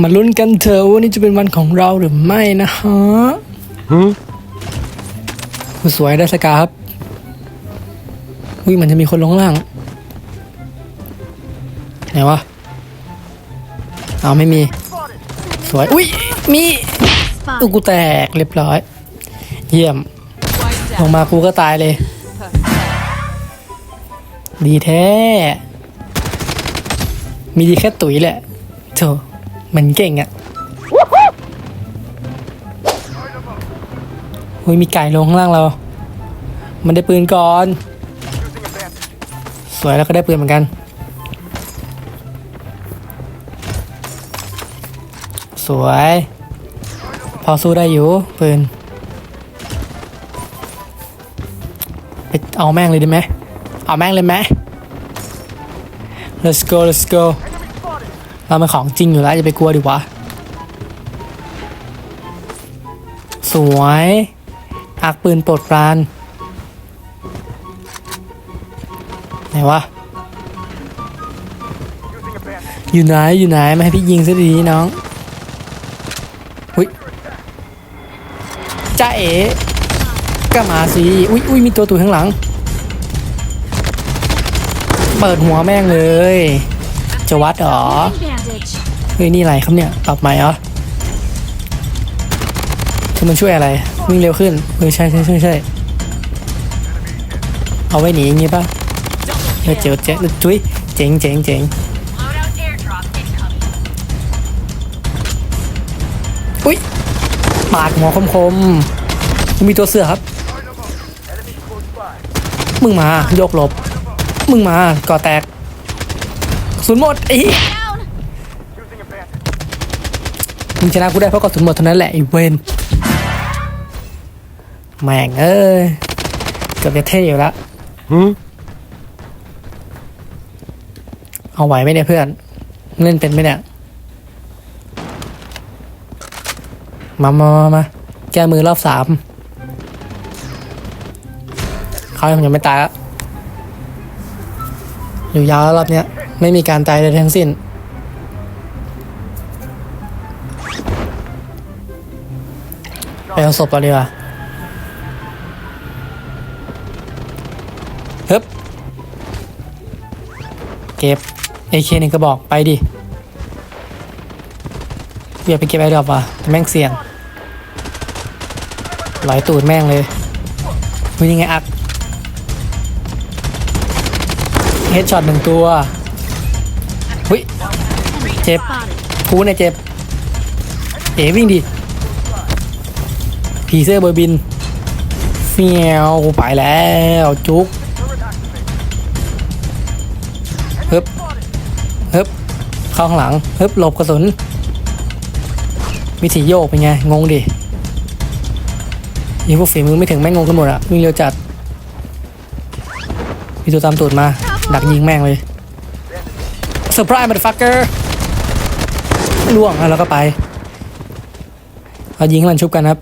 มาลุ้นกันเถอะว่านี่จะเป็นวันของเราหรือไม่นะฮะสวยได้สกาครับอุ้ยมันจะมีคนลงข้างล่าง ไหนวะเอาไม่มี สวย อุ้ยมีอุกูแตกเรียบร้อย เยี่ยม ลงมากูก็ตายเลย ดีแท้ มีดีแค่ตุ๋ยแหละโธ่มันเก่งอะ่ะอุ้ยมีไก่ลงข้างล่างเรา มันได้ปืนก่อน สวยแล้วก็ได้ปืนเหมือนกัน สวย พอสู้ได้อยู่ปืน ไปเอาแม่งเลยได้ไหม เอาแม่งเลยไหม let's go let's go เราเป็นของจริงอยู่แล้วจะไปกลัวดีวะ สวยอักปืนปรดปรานไหนวะ อยู่ไหนอยู่ไหนมาให้พี่ยิงซะดีน้องอุ้ยจ้าเอ๋ก็มาสิอุ้ยอุ้ยมีตัวตุยข้างหลัง เปิดหัวแม่งเลย จะวัดเหรอ เฮ้ยนี่อะไรครับเนี่ย ปรับใหม่เหรอคือมันช่วยอะไร วิ่งเร็วขึ้นเออใช่ใช่ใช่ใช่เอาไว้หนีอย่างงี้ป่ะเออเจ๋งเจ๋งจุ้ยเจ๋งเจ๋งเจ๋งอุ้ยปาดหัวคมคมมีตัวเสือครับ มึงมา โยกหลบ มึงมาก่อแตกสุนหมดไอ้เหี้ย Down. มึงชนะกูได้เพราะกระสุนหมดเท่านั้นแหละไอ้เวนแม่งเอ้ยเกือบจะเท่อยู่แล้วเอาไหวไหมเนี่ยเพื่อน เล่นเป็นไหมเนี่ย มามามามาแก้มือรอบสามเขายังไม่ตายแล้วอยู่ยาวแล้วรอบเนี้ย ไม่มีการตายใดทั้งสิ้น ไปเอาศพเราดีกว่าฮึบเก็บ AK หนึ่งกระบอกไปดิอย่าไปเก็บไอ้ดอกว่ะแม่งเสี่ยงไหลตูดแม่งเลยมึงยังไงอักเฮดช็อตหนึ่งตัวหุ้ยเจ็บ Spotted. กูเนี่ยเจ็บ เอ๋วิ่งดิ ผีเสื้อเบอร์บินเฟียวไปแล้วจุกฮึบฮึบเข้าข้างหลังฮึบหลบกระสุนวิธีโยกเป็นไง งงดิยิงพวกฝีมือไม่ถึงแม่งงงกันหมดอะวิ่งเร็วจัดมีตัวตามตูดมา ดักยิงแม่งเลยเซอร์ไพรส์มาดฟักเกอร์ล่วงแล้วก็ไปเอายิงให้มันชุบกันครับ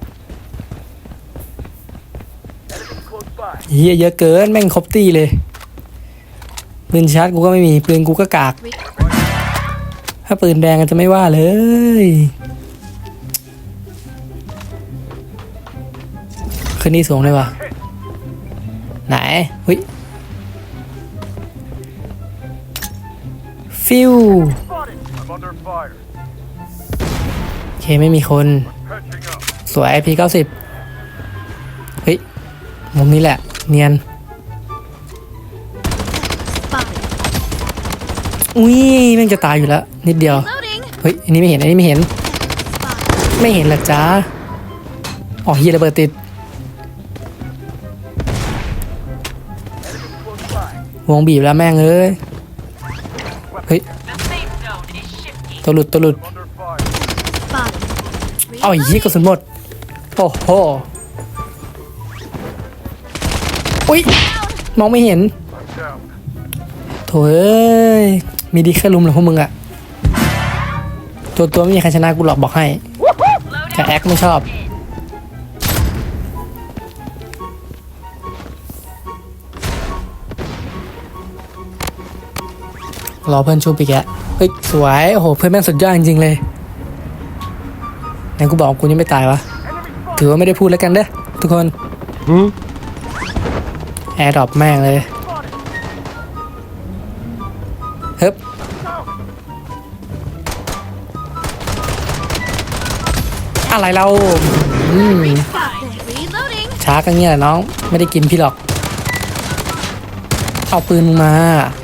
เฮียเยอะเกินแม่งครบตี้เลยปืนชาร์จกูก็ไม่มีปืนกูก็กาก ถ้าปืนแดงก็จะไม่ว่าเลย ขึ้นนี่สูงเลยว่ะไหนหุ้ยฟิว I'm under fire. โอเคไม่มีคน Patching up. สวยพีเก้าสิบเฮ้ย มุมนี้แหละ เนียน Spotted. อุ้ยแม่งจะตายอยู่แล้วนิดเดียว Loading. เฮ้ย อันนี้ไม่เห็น อันนี้ไม่เห็น ไม่เห็นเหรอจ้าอ๋อเฮียระเบิดติด วงบีบแล้วแม่งเอ้ย เฮ้ย ตัวหลุดตัวหลุด Under fire. Spotted. เอาไอ้เฮียกระสุนหมด โอ้โห อุ้ยมองไม่เห็นโถเอ้ยมีดีแค่ลุมเหรอพวกมึงอะตัวตัวไม่มีใครชนะกูหรอกบอกให้แต่แอคไม่ชอบรอเพื่อนชูปีกแกะเฮ้ยสวยโอ้โหเพื่อนแม่งสุดยอดจริงๆเลยไหนกูบอกกูยังไม่ตายวะถือว่าไม่ได้พูดแล้วกันเด้อทุกคน แอร์ดรอปแม่งเลยเฮ้บอะไรเราอืมช้ากันเงี้ยน้อง ไม่ได้กินพี่หรอก เอาปืนมา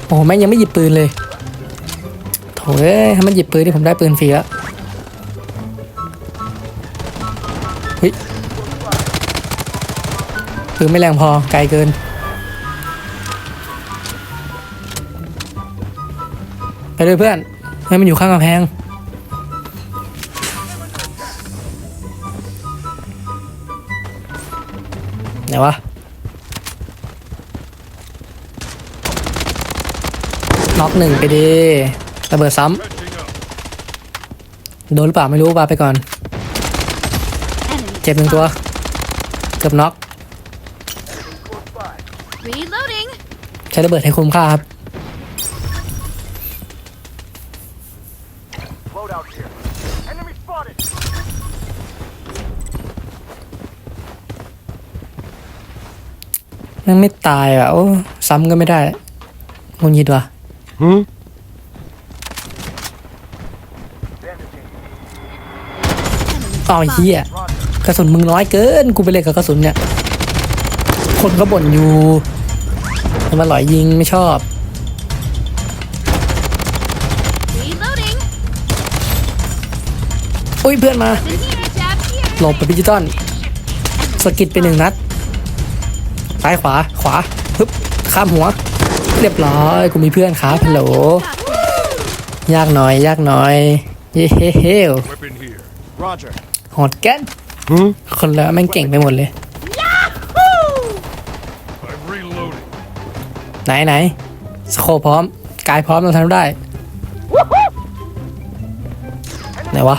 โอ้โหแม่งยังไม่หยิบปืนเลย โถ่เอ้ยถ้ามันหยิบปืนนี่ผมได้ปืนฟรีแล้วเฮ้ยปืนไม่แรงพอไกลเกิน ไปเลยเพื่อนให้มันอยู่ข้างกำแพงไหนวะน็อกหนึ่งไปดีระเบิดซ้ Catching up. ำโดนหรือเปล่าไม่รู้ปาไปก่อน Enemy. เจ็บหนึ่งตัว เกือบน็อก Close by. Reloading. ใช้ระเบิดให้คุ้มค่าครับ นั่งไม่ตายอะโอ้ซ้ำก็ไม่ได้งุนยิดว่ะ Bandaging. อ๋อเฮีย Roger. กระสุนมึงน้อยเกิน กูไปเล่นกับกระสุนเนี่ย คนก็บ่นอยู่ทำไมาหลอยยิงไม่ชอบ Reloading. อุ้ยเพื่อนมา Been here. Jab here. หลบไปดิจิตอลสกิดไปหนึ่งนัด ซ้ายขวาขวาฮึบข้ามหัว เรียบร้อยกูมีเพื่อนครับฮัลโหลยากหน่อย ยากหน่อยเย้เฮ้เฮ้ Weapon here. Roger. โหดแกันคนแล้วแม่งเก่งไปหมดเลย I'm reloading. ไหนไหนสโคปพร้อม กายพร้อมเราทำได้ ไหนวะ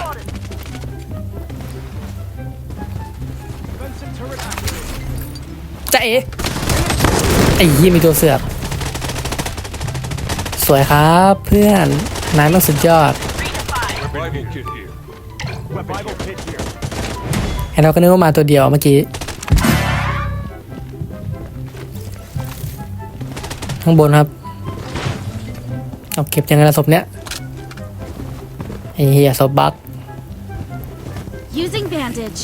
จะเอ๋ไอ้ยี่มีตัวเสือก สวยครับเพื่อนนายต้องสุดยอด Revival kit here. Revival kit here. ไอ้เราก็นึกว่ามาตัวเดียวเมื่อกี้ข้างบนครับเอาเก็บยังไงละศพเนี้ยไอ้เหี้ยศพบัก Using bandage.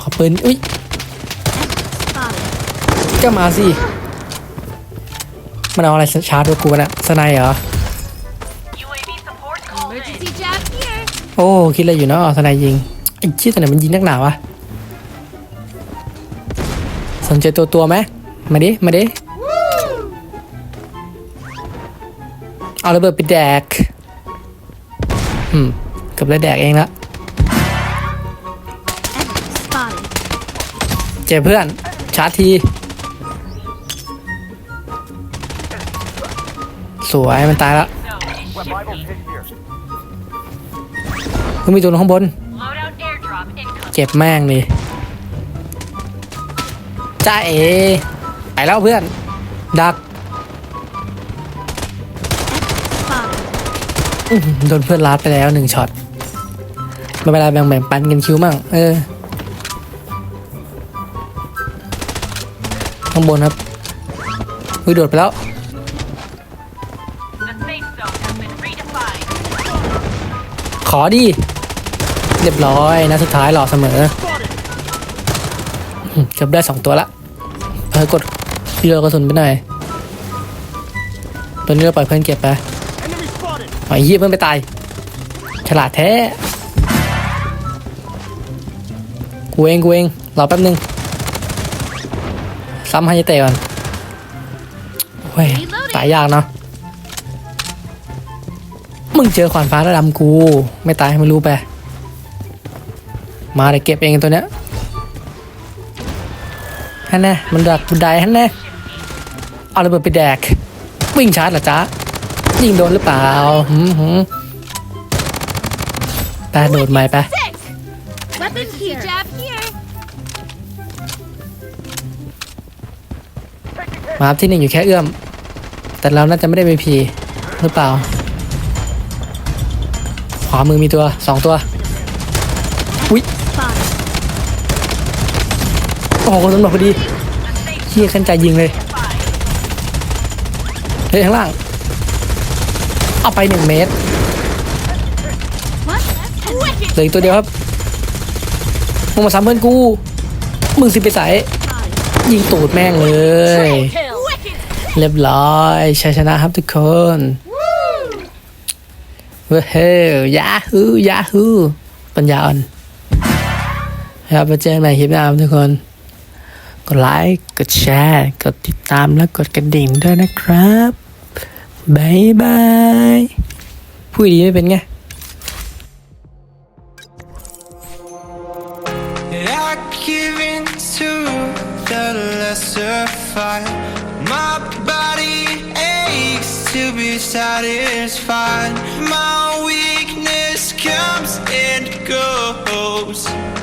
ขอปืนอุ้ย Spotted. ก็มาสิ มันเอาอะไรชาร์จด้วยกูวะเนะสไนเหรอ UAV support Emergency jab here. โอ้คิดอะไรอยู่เนาะสไนยิงไอ้ชี้ยตัวไหนมันยิงนักหนาวะสนใจตัวตัวไหมมาดิ มาดิ เอาระเบิดไปแดก อืมเกือบได้แดกเองละ Enemy spotted. เจอเพื่อนชาร์จที สวยมันตายแล้ว Revival kit here. เพิ่งมีตัวลงข้างบน เจ็บแม่งเลยจ้าเอไปแล้วเพื่อน ดักโดนเพื่อนลาดไปแล้วหนึ่งช็อตไม่เป็นไรแบ่งแบ่งปันกันคิวมั่งเออข้างบนครับอุ้ยโดดไปแล้ว ขอดิเรียบร้อยนะสุดท้ายหล่อเสมอเกือบได้สองตัวละเพิ่กดเรือกระสุนไปหน่อยตัวนี้เราปล่อยเพื่อนเก็บไป Enemy spotted. หอยยี่เพื่อนไปตาย ฉลาดแท้กูเองกูเองรอแป๊บนึงซ้ำให้เตะก่อนเว้ยตายยากเนาะ มึงเจอขวานฟ้าระดำกู ไม่ตายให้มันรู้ไป มาเลยเก็บเองตัวเนี้ยฮันแน่มันดักบุดายฮันแน่เอาระเบิดไปแดก วิ่งชาร์จเหรอจ๊ะยิงโดนหรือเปล่าหืมหืมไปโดดใหม่ไป Weapon here. Jab here. มาครับที่หนึ่งอยู่แค่เอื้อม แต่เราน่าจะไม่ได้ไปพีหรือเปล่า ขวามือมีตัวสองตัวอุ้ยโอ้โหตำรวจพอดีเฮียขันใจยิงเลยเฮ้ยข้างล่างเอาไปหนึ่งเมตรเหลืออีกตัวเดียวครับมึงมาซ้ำเพื่อนกูมึงสิไปใส่ยิงตูดแม่งเลย เรียบร้อยชัยชนะครับทุกคน เว้ยเฮ้ยาฮูยาฮูปัญญาอ่อนครับมาเจอกันใหม่คลิปหน้าทุกคน กดไลค์ กดแชร์ กดติดตามและกดกระดิ่งด้วยนะครับบายบายพูดดีไม่เป็นไง give in to the lesser fight. My to be satisfied. My weakness comes and goes.